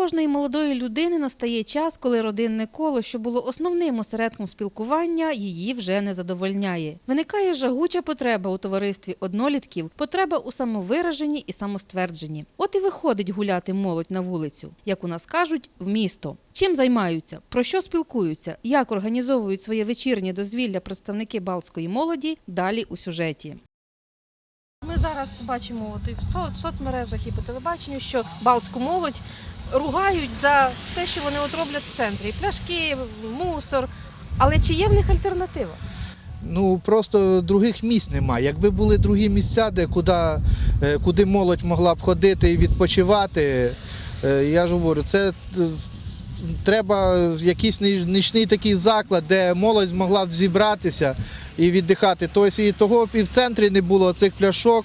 кожної молодої людини настає час, коли родинне коло, що було основним осередком спілкування, її вже не задовольняє. Виникає жагуча потреба у товаристві однолітків, потреба у самовираженні і самоствердженні. От і виходить гуляти молодь на вулицю, як у нас кажуть, в місто. Чим займаються, про що спілкуються, як організовують своє вечірнє дозвілля представники балтської молоді далі у сюжеті. Зараз бачимо от і в со- в соцмережах і по телебаченню, що балтську молодь ругають за те, що вони от роблять в центрі. Пляшки, мусор. Але чи є в них альтернатива? Ну просто других місць немає. Якби були другі місця, де куди, е, куди молодь могла б ходити і відпочивати, е, я ж говорю, це е, треба якийсь нічний такий заклад, де молодь змогла б зібратися і віддихати. Тобто і того і в центрі не було цих пляшок.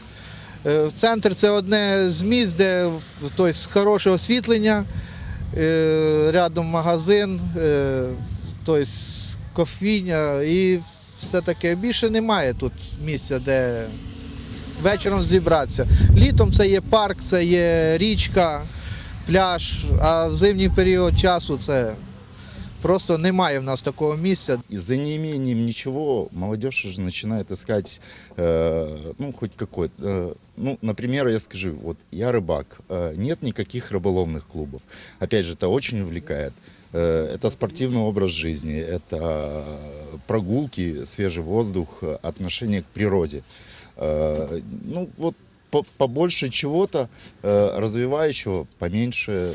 Е, Центр це одне з місць, де тобто, хороше освітлення, е, рядом магазин, тобто кофійня і все таке. Більше немає тут місця, де вечором зібратися. Літом це є парк, це є річка, пляж, а в зимній період часу це просто немає в нас такого місця. И за неимением ничего молодежь уже начинает искать, э, ну, хоть какой э, ну, например, я скажу, вот я рыбак, э, нет никаких рыболовных клубов. Опять же, это очень увлекает. Э, это спортивный образ жизни, это прогулки, свежий воздух, э, отношение к природе. Э, ну, вот по- побольше чего-то э, развивающего, поменьше,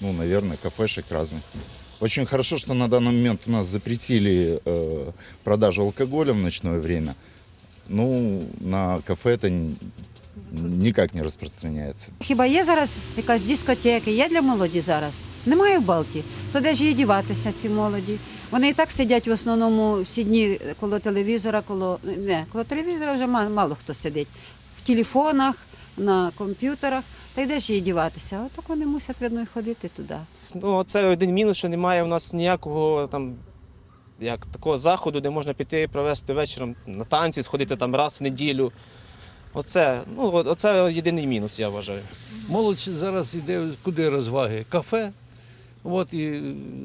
ну, наверное, кафешек разных. Очень хорошо, что на данный момент у нас запретили э, продажу алкоголя в ночное время. Ну, на кафе это н- никак не распространяется. Хіба є зараз якась дискотека, є для молоді зараз? Немає в Балті. То де ж їй діватися, ці молоді? Вони і так сидять в основному всі дні коло телевізора, коло не, коло телевізора вже мало, мало хто сидить. В телефонах, на комп'ютерах. Та й де ж їй діватися? Отак вони мусять видно і ходити туди. Ну, це один мінус, що немає у нас ніякого там як такого заходу, де можна піти провести вечором на танці, сходити там раз в неділю. Оце, ну, оце єдиний мінус, я вважаю. Молодь зараз йде куди розваги? Кафе. От і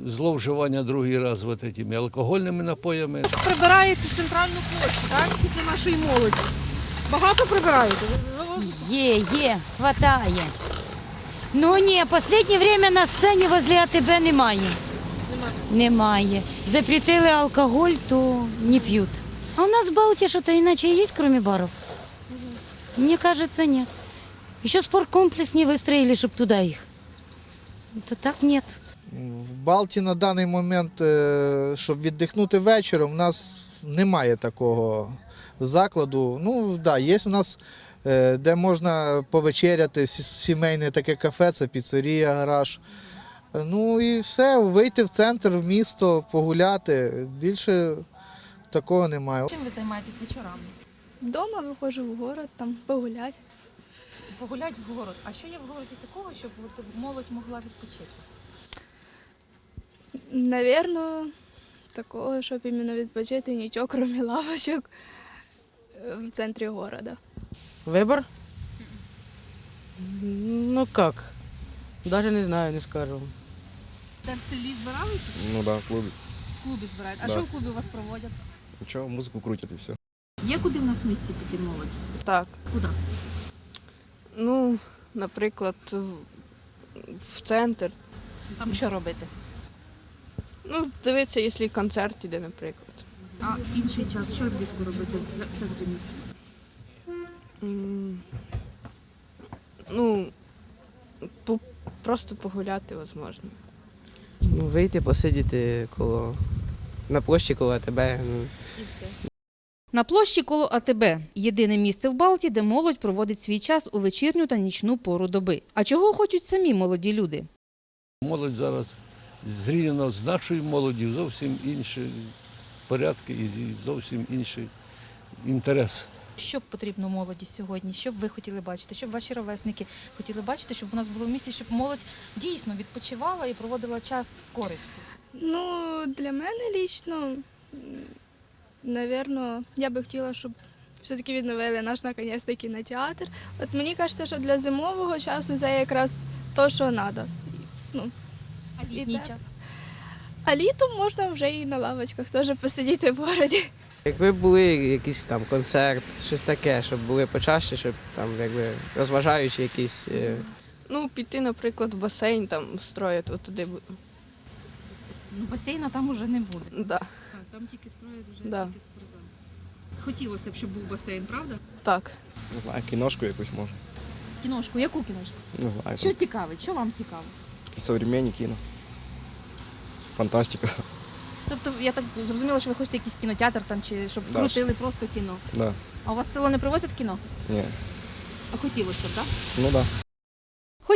зловживання другий раз от этими алкогольними напоями. прибираєте центральну площу, так? Після нашої молоді. Багато прибираєте. Є, є, хватає. Ну ні, останнє время на сцені возле АТБ немає. Немає. Запретили алкоголь, то не п'ють. А у нас в Балті что-то иначе есть, кроме баров? Мне кажется, нет. Еще спорткомплекс не выстроили, чтобы туда их. Это так нет. В Балті на даний момент, е, щоб віддихнути вечором, у нас немає такого закладу. Ну, так, да, є у нас, е, де можна повечеряти, сімейне таке кафе, це піцерія, гараж. Е, Ну і все, вийти в центр, в місто, погуляти. Більше такого немає. Чим ви займаєтесь вечорами? Дома виходжу в город, там погулять. Погулять в город. А що є в городі такого, щоб от молодь могла відпочити? Навірно, такого, щоб іменно відпочити, нічого, крім лавочок е, в центрі города. Вибор? Ну як? Даже не знаю, не скажу. Де в селі збиралися? Ну да, в клубе. В клубі збирають. А Да. що в клубі у вас проводять? Ничего, музыку крутят и все. Є куди в нас в місті піти молодь? Так. Куди? Ну, наприклад, в, в центр. Там що робити? Ну, дивитися, якщо концерт іде, наприклад. А інший час що влітку робити в ц- в центрі міста? Ну, по, просто погуляти, можливо. Ну, вийти, посидіти коло на площі коло тебе. Ну. На площі коло АТБ єдине місце в Балті, де молодь проводить свій час у вечірню та нічну пору доби. А чого хочуть самі молоді люди? Молодь зараз зрівняно з нашою молоддю зовсім інші порядки і зовсім інший інтерес. Що потрібно молоді сьогодні? Що б ви хотіли бачити? Що б ваші ровесники хотіли бачити, щоб у нас було в місті, щоб молодь дійсно відпочивала і проводила час з користю? Ну, для мене лічно, навірно, я би хотіла, щоб все-таки відновили наш наконець кінотеатр. От мені кажеться, що для зимового часу це якраз то, що треба. Ну, А літній час? а літом можна вже і на лавочках теж посидіти в городі. Якби були якийсь там концерт, щось таке, щоб були почаще, щоб там якби розважаючі якісь. е, Ну, піти, наприклад, в басейн там строїти, от туди. бу- Ну, басейна там уже не буде. Да. Там тільки строять вже Да. якісь Хотілося б, щоб був басейн, правда? Так. Не знаю, кіношку якусь може. Кіношку, яку кіношку? Не знаю. Що Там, цікавить? Що вам цікаво? якісь современні кіно. Фантастика. Тобто, я так зрозуміла, що ви хочете якийсь кінотеатр там чи щоб Да, крутили просто кіно. Да. А у вас в село не привозять кіно? Ні. А хотілося б, так? Ну да.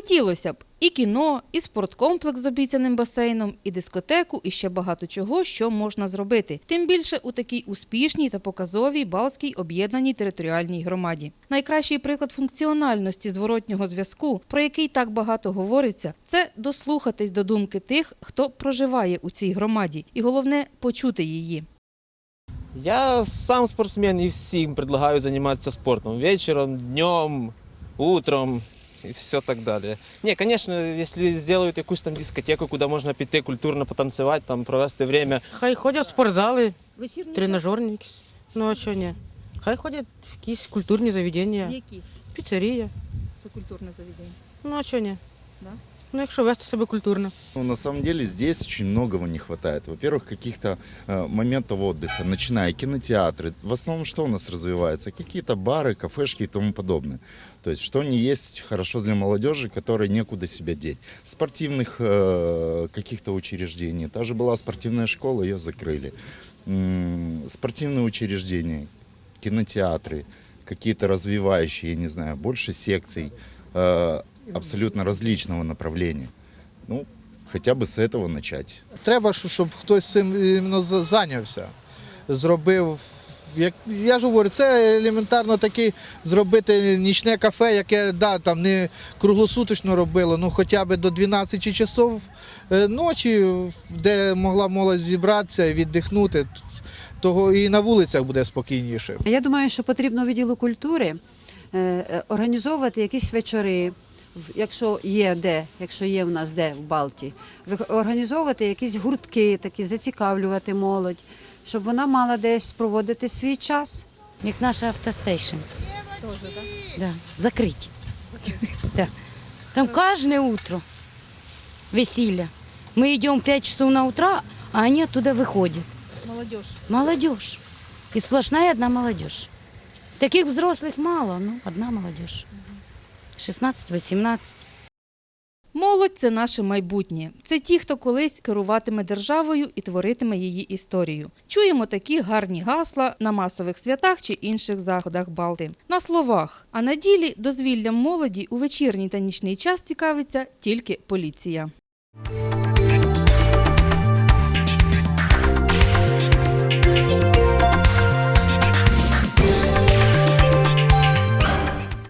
Хотілося б і кіно, і спорткомплекс з обіцяним басейном, і дискотеку, і ще багато чого, що можна зробити. Тим більше у такій успішній та показовій Балтській об'єднаній територіальній громаді. Найкращий приклад функціональності зворотнього зв'язку, про який так багато говориться, це дослухатись до думки тих, хто проживає у цій громаді, і головне почути її. Я сам спортсмен и всем предлагаю заниматься спортом. Вечером, днем, утром и все так далее. Не, конечно, если сделают якусь там дискотеку, куда можно піти культурно потанцевать, там провести время. Хай ходять в спортзали, тренажерні. Ну а що ні? Хай ходять в якісь культурні заведення, які піцерія. це культурне заведення. Ну а що ні? Да? Ну, якщо вести себе культурно. Ну, на самом деле здесь очень многого не хватает. Во-первых, каких-то э, моментов отдыха, начиная кинотеатры. В основном что у нас развивается? Какие-то бары, кафешки и тому подобное. То есть что не есть хорошо для молодежи, которой некуда себя деть. Спортивных э, каких-то учреждений. Та же была спортивная школа, ее закрыли. М, спортивные учреждения, кинотеатры, какие-то развивающие, я не знаю, больше секций э, абсолютно различного направления. Ну, хотя бы с этого начать. Треба, щоб хтось цим іменно зайнявся. Зробив. Як я ж говорю, це елементарно таки зробити нічне кафе, яке да, там не круглосуточно робило, ну хоча б до 12 часов е, ночі, де могла молодь зібратися і віддихнути. Того і на вулицях буде спокійніше. Я думаю, що потрібно відділу культури е, е, організовувати якісь вечори, якщо є де, якщо є в нас де в Балті, ви- організовувати якісь гуртки, такі зацікавлювати молодь, щоб вона мала десь проводити свій час. Як наша автостейшн. Да, закрыть. Да. Там каждое утро веселье. Мы идем в 5 часов на утро, а они оттуда выходят. Молодіж. Молодежь. И сплошная одна молодежь. Таких взрослых мало, ну, одна молодежь. 16-18. Молодь це наше майбутнє. Це ті, хто колись керуватиме державою і творитиме її історію. Чуємо такі гарні гасла на масових святах чи інших заходах Балти. На словах, а на ділі дозвіллям молоді у вечірній та нічний час цікавиться тільки поліція.